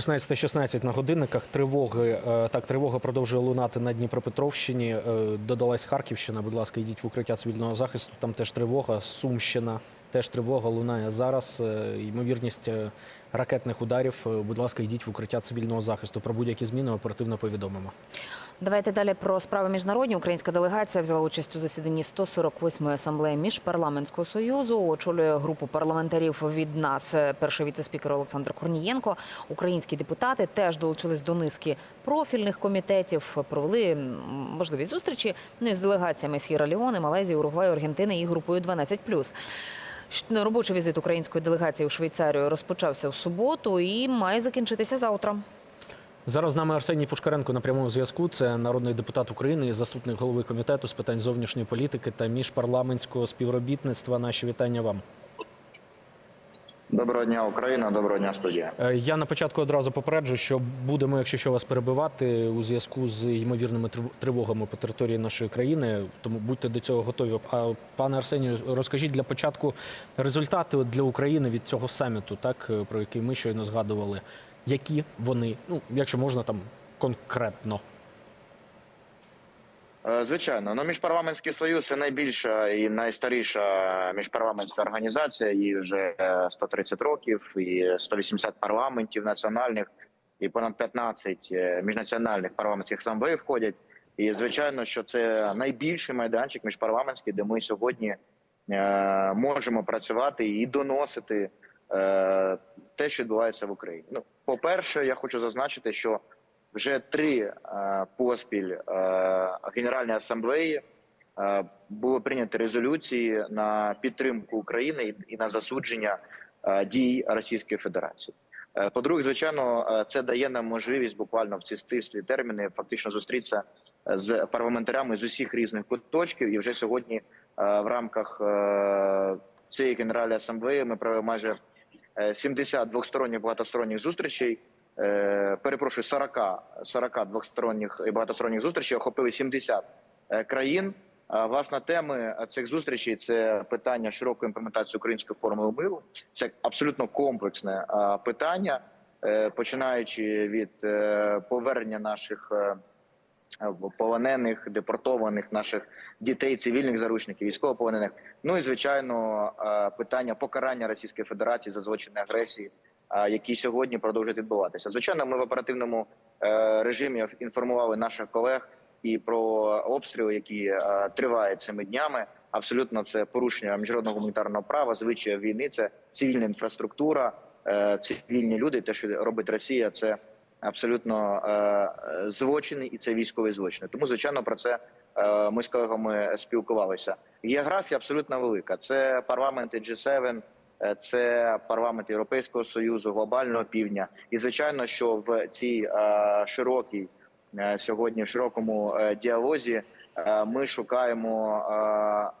16.16 на годинниках. Тривоги е, так, тривога продовжує лунати на Дніпропетровщині. Е, Додалась Харківщина. Будь ласка, йдіть в укриття цивільного захисту. Там теж тривога. Сумщина теж тривога лунає зараз. Е, Ймовірність е, ракетних ударів. Е, Будь ласка, йдіть в укриття цивільного захисту. Про будь-які зміни оперативно повідомимо. Давайте далі про справи міжнародні. Українська делегація взяла участь у засіданні 148-ї асамблеї міжпарламентського союзу. Очолює групу парламентарів від нас перший віцеспікер Олександр Корнієнко. Українські депутати теж долучились до низки профільних комітетів. Провели можливі зустрічі ну, з делегаціями Сєра Леоне, Малайзії, Уругваю, Аргентини і групою 12+. Робочий візит української делегації у Швейцарію розпочався в суботу і має закінчитися завтра. Зараз з нами Арсеній Пушкаренко на прямому зв'язку. Це народний депутат України, і заступник голови комітету з питань зовнішньої політики та міжпарламентського співробітництва. Наші вітання вам. Доброго дня, Україна. Доброго дня, студія. Е, Я на початку одразу попереджу, що будемо, якщо що, вас перебивати у зв'язку з ймовірними трив- тривогами по території нашої країни. Тому будьте до цього готові. А пане Арсенію, розкажіть для початку результати для України від цього саміту, так е, про який ми щойно згадували. Які вони, ну якщо можна там конкретно. Е, Звичайно, ну міжпарламентський союз це найбільша і найстаріша міжпарламентська організація. Їй вже е, 130 років, і 180 парламентів національних, і понад 15 е, міжнаціональних парламентських асамблей входять. І звичайно, що це найбільший майданчик міжпарламентський, де ми сьогодні е, можемо працювати і доносити е, те, що відбувається в Україні. Ну, по перше, я хочу зазначити, що вже три е, поспіль е, Генеральної асамблеї е, було прийнято резолюції на підтримку України і, на засудження дій Російської Федерації. По-друге, звичайно, це дає нам можливість буквально в ці стислі терміни фактично зустрітися з парламентарями з усіх різних куточків. І вже сьогодні в рамках цієї генеральної асамблеї ми провели майже е, 70 двосторонніх багатосторонніх зустрічей. Е, перепрошую, 40, 40 двосторонніх і багатосторонніх зустрічей охопили 70 е, країн. А, Власне, теми цих зустрічей це питання широкої імплементації української формули миру. Це абсолютно комплексне питання, е, починаючи від повернення наших полонених, депортованих наших дітей, цивільних заручників, військовополонених. Ну і звичайно, питання покарання Російської Федерації за злочини агресії, які сьогодні продовжують відбуватися. Звичайно, ми в оперативному е, режимі інформували наших колег і про обстріли, які е, тривають цими днями. Абсолютно це порушення міжнародного гуманітарного права, звичаї війни, це цивільна інфраструктура, е, цивільні люди. Те, що робить Росія, це абсолютно злочини, і це військові злочини. Тому, звичайно, про це ми з колегами спілкувалися. Географія абсолютно велика. Це парламенти G7, е, це парламент Європейського союзу, глобального півдня. І звичайно, що в цій е, широкій е, сьогодні в широкому е, діалозі е, ми шукаємо. е,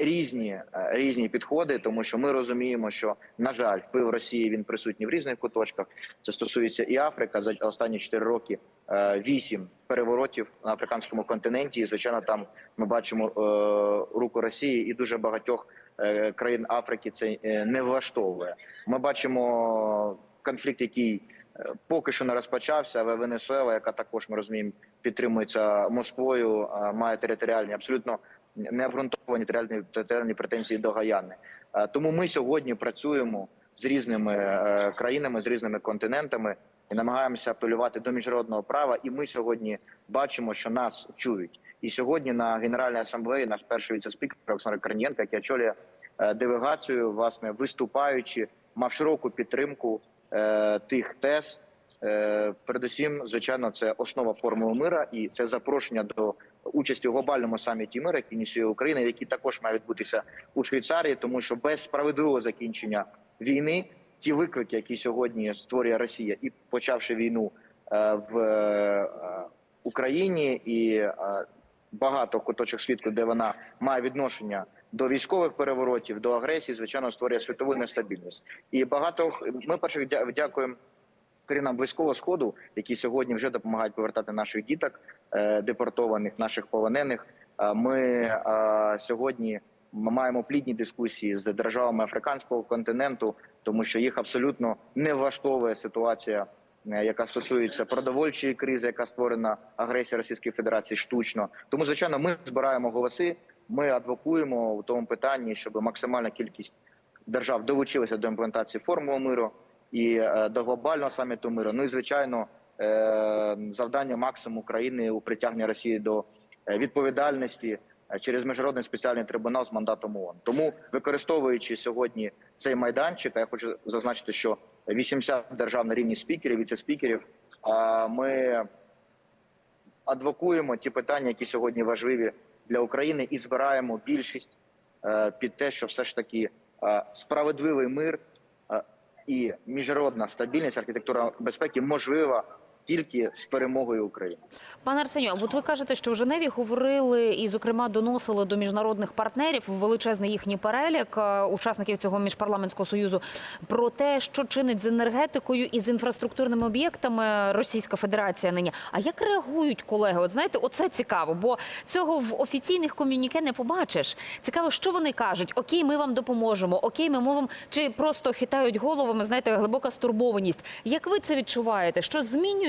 Різні е, різні підходи, тому що ми розуміємо, що на жаль, вплив Росії він присутній в різних куточках. Це стосується і Африка за останні 4 роки. е, Вісім переворотів на африканському континенті. І звичайно, там ми бачимо е, руку Росії і дуже багатьох е, країн Африки це е, не влаштовує. Ми бачимо конфлікт, який е, поки що не розпочався, але Венесуела, яка також ми розуміємо, підтримується Москвою, е, має територіальні абсолютно необґрунтовані територіальні, претензії до Гаяни. Е, Тому ми сьогодні працюємо з різними е, країнами, з різними континентами і намагаємося апелювати до міжнародного права. І ми сьогодні бачимо, що нас чують. І сьогодні на Генеральній асамблеї наш перший віцеспікер Олександр Корнієнко, який очолює е, делегацію, власне виступаючи, мав широку підтримку е, тих тез. Е, Передусім, звичайно, це основа формули мира і це запрошення до участі у глобальному саміті мира, який ініціює Україна, який також має відбутися у Швейцарії, тому що без справедливого закінчення війни ті виклики, які сьогодні створює Росія, і почавши війну е, в е, Україні і е, багато куточок світу, де вона має відношення до військових переворотів, до агресії, звичайно, створює світову нестабільність. І багато ми перше дя- дякуємо країнам близького сходу, які сьогодні вже допомагають повертати наших діток е, депортованих, наших полонених. Ми сьогодні маємо плідні дискусії з державами африканського континенту, тому що їх абсолютно не влаштовує ситуація яка стосується продовольчої кризи, яка створена агресією Російської Федерації штучно. Тому, звичайно, ми збираємо голоси. Ми адвокуємо у тому питанні, щоб максимальна кількість держав долучилася до імплементації формулу миру і е, до глобального саміту миру. Ну і звичайно, е, завдання максимум України у притягненні Росії до е, відповідальності е, через міжнародний спеціальний трибунал з мандатом ООН. Тому використовуючи сьогодні цей майданчик, я хочу зазначити, що 80 держав на рівні спікерів, віце-спікерів. Ми адвокуємо ті питання, які сьогодні важливі для України, і збираємо більшість е, під те, що все ж таки е, справедливий мир е, і міжнародна стабільність, архітектура безпеки можлива тільки з перемогою України. Пане Арсенію, а от ви кажете, що в Женеві говорили і, зокрема, доносили до міжнародних партнерів величезний їхній перелік е, учасників цього міжпарламентського союзу про те, що чинить з енергетикою і з інфраструктурними об'єктами Російська Федерація нині. А як реагують колеги? От знаєте, оце цікаво, бо цього в офіційних ком'юніке не побачиш. Цікаво, що вони кажуть: Окей, ми вам допоможемо, окей, ми мовимо, чи просто хитають головами. Знаєте, глибока стурбованість. Як ви це відчуваєте? Що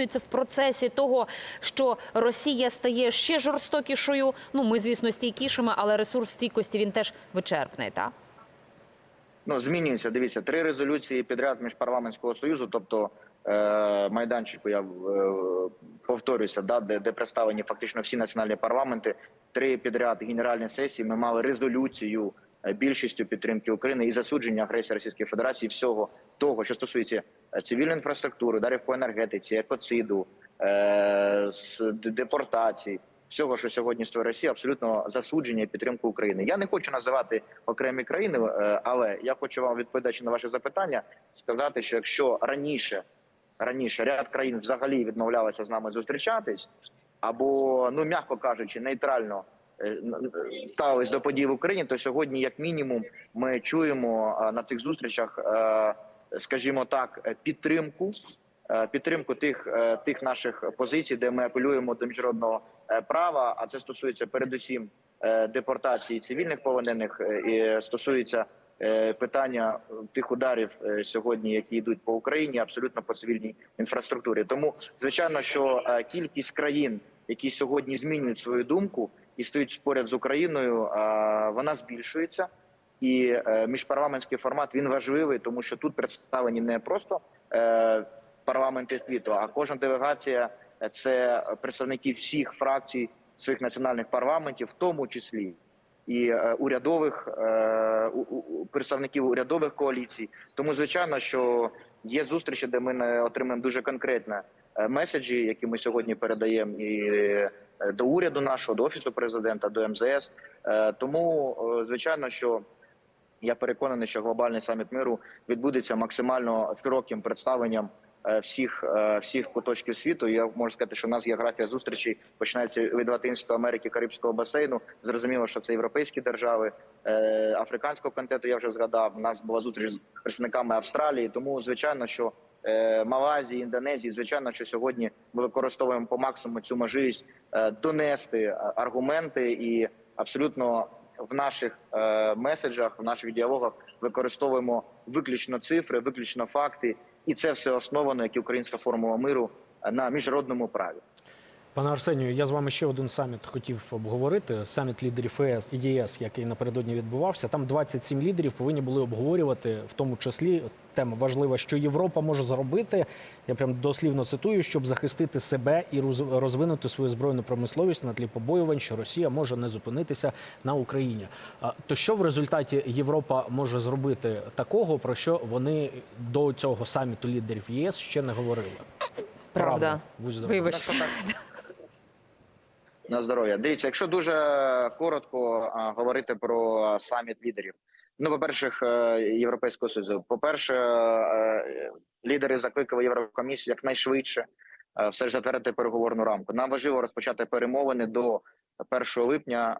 змінюється в процесі того, що Росія стає ще жорстокішою? Ну ми, звісно, стійкішими, але ресурс стійкості він теж вичерпний, так? Ну змінюється. Дивіться, три резолюції підряд міжпарламентського союзу, тобто е, майданчику, я е, повторюся, да, де, де представлені фактично всі національні парламенти. Три підряд генеральні сесії. Ми мали резолюцію е, більшістю підтримки України і засудження агресії Російської Федерації всього того, що стосується е, цивільної інфраструктури, ударів по енергетиці, екоциду, е, с- д- депортацій. Всього, що сьогодні створює Росія, абсолютно засудження і підтримку України. Я не хочу називати окремі країни, е, але я хочу вам відповідаючи на ваше запитання, сказати, що якщо раніше раніше ряд країн взагалі відмовлялися з нами зустрічатись, або ну м'яко кажучи, нейтрально ставились до подій в Україні, то сьогодні, як мінімум, ми чуємо на цих зустрічах, скажімо так, е, підтримку. е, Підтримку тих е, тих наших позицій, де ми апелюємо до міжнародного права, а це стосується передусім депортації цивільних полонених і стосується питання тих ударів сьогодні, які йдуть по Україні, абсолютно по цивільній інфраструктурі. Тому звичайно, що кількість країн, які сьогодні змінюють свою думку і стоять поряд з Україною, вона збільшується. І е, міжпарламентський формат він важливий, тому що тут представлені не просто е, парламенти світу, а кожна делегація е, це представники всіх фракцій своїх національних парламентів, в тому числі і урядових представників урядових коаліцій. Тому звичайно, що є зустрічі, де ми отримаємо дуже конкретні меседжі, які ми сьогодні передаємо і до уряду нашого, до офісу президента, до МЗС. Тому звичайно, що я переконаний, що глобальний саміт миру відбудеться максимально широким представленням е, всіх е, всіх куточків світу. Я можу сказати, що у нас географія зустрічей починається від Латинської Америки, Карибського басейну. Зрозуміло, що це європейські держави, е, африканського континенту. Я вже згадав. У нас була зустріч з представниками Австралії. Тому звичайно, що Малайзії, Індонезії, звичайно, що сьогодні ми використовуємо по максимуму цю можливість донести аргументи і абсолютно в наших е, меседжах, в наших діалогах використовуємо виключно цифри, виключно факти, і це все основано, як і українська формула миру е, на міжнародному праві. Пане Арсенію, я з вами ще один саміт хотів обговорити. Саміт лідерів ЄС, ЄС, який напередодні відбувався. Там 27 лідерів повинні були обговорювати, в тому числі тема важлива, що Європа може зробити. Я прям дослівно цитую, щоб захистити себе і роз- розвинути свою збройну промисловість на тлі побоювань, що Росія може не зупинитися на Україні. А, То що в результаті Європа може зробити такого, про що вони до цього саміту лідерів ЄС ще не говорили? Правда. Здоровий. Вибачте. На здоров'я. Дивіться, якщо дуже коротко а, говорити про саміт лідерів. Ну, по-перше, е, Європейського Союзу. По-перше, е, лідери закликали Єврокомісію якнайшвидше е, все ж затвердити переговорну рамку. Нам важливо розпочати перемовини до 1 липня,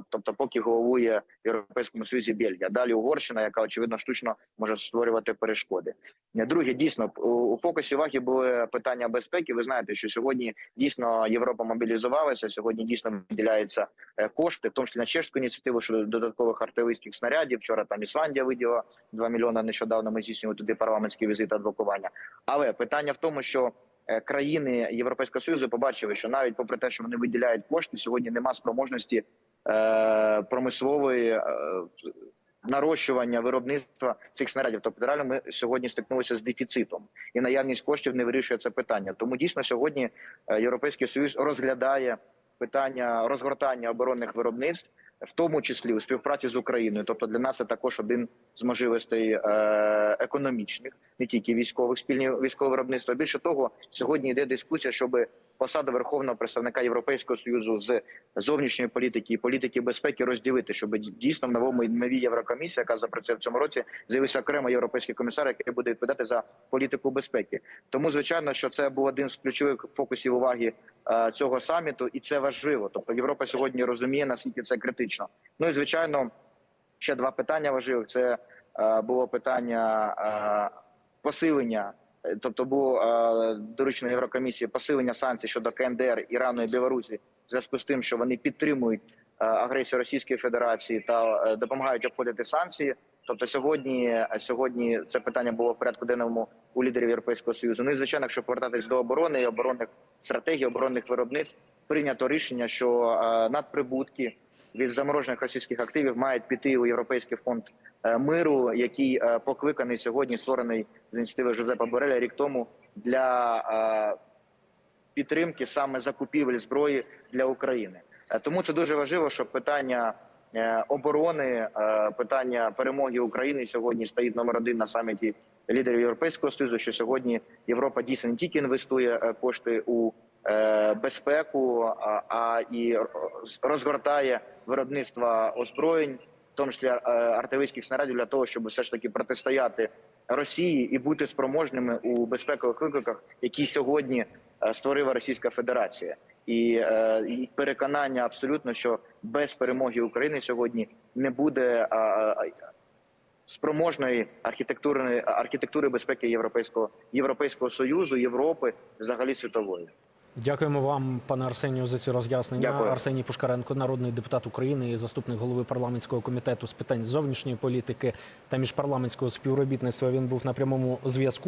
е, тобто поки головує в Європейському Союзі Бельгія. Далі Угорщина, яка очевидно штучно може створювати перешкоди. Друге, дійсно у- фокусі уваги були питання безпеки. Ви знаєте, що сьогодні дійсно Європа мобілізувалася. Сьогодні дійсно виділяються е, кошти, в тому числі на чешську ініціативу щодо додаткових артилерійських снарядів. Вчора там Ісландія виділа 2 мільйони. Нещодавно ми здійснювали туди парламентський візит адвокування. Але питання в тому, що країни Європейського союзу побачили, що навіть попри те, що вони виділяють кошти, сьогодні нема спроможності е, промислової. Е, Нарощування виробництва цих снарядів, тобто реально ми сьогодні стикнулися з дефіцитом, і наявність коштів не вирішує це питання. Тому дійсно сьогодні е, Європейський союз розглядає питання розгортання оборонних виробництв, в тому числі у співпраці з Україною. Тобто для нас це також один з можливостей е, економічних, не тільки військових, спільні військове виробництво. Більше того, сьогодні йде дискусія, щоб посаду верховного представника Європейського союзу з зовнішньої політики і політики безпеки розділити, щоб дійсно в новому новій Єврокомісії, яка запрацює в цьому році, з'явився окремо європейський комісар, який буде відповідати за політику безпеки. Тому звичайно, що це був один з ключових фокусів уваги е, цього саміту, і це важливо. Тобто Європа сьогодні розуміє наскільки це критично. Ну і звичайно, ще два питання важливих. Це е, було питання е, посилення. Тобто було е, доручено Єврокомісії посилення санкцій щодо КНДР, Ірану і Білорусі в зв'язку з тим, що вони підтримують е, агресію Російської Федерації та е, допомагають обходити санкції. Тобто сьогодні, сьогодні це питання було в порядку денному у лідерів Європейського союзу. Ну і звичайно, якщо повертатись до оборони і оборонних стратегій, оборонних виробництв, прийнято рішення, що надприбутки від заморожених російських активів мають піти у Європейський фонд миру, який е, покликаний сьогодні, створений з ініціативи Жозепа Бореля рік тому для е, підтримки саме закупівель зброї для України. Е, Тому це дуже важливо, щоб питання е, оборони, е, питання перемоги України сьогодні стоїть номер один на саміті лідерів Європейського союзу. Що сьогодні Європа дійсно не тільки інвестує е, кошти у е, безпеку, а і розгортає виробництво озброєнь, в тому числі е, артилерійських снарядів, для того, щоб все ж таки протистояти Росії і бути спроможними у безпекових викликах, які сьогодні е, створила Російська Федерація, і, е, і переконання абсолютно, що без перемоги України сьогодні не буде а, спроможної архітектурної архітектури безпеки Європейського Європейського союзу, Європи, взагалі світової. Дякуємо вам, пане Арсенію, за ці роз'яснення. Дякую. Арсеній Пушкаренко, народний депутат України і заступник голови парламентського комітету з питань зовнішньої політики та міжпарламентського співробітництва. Він був на прямому зв'язку.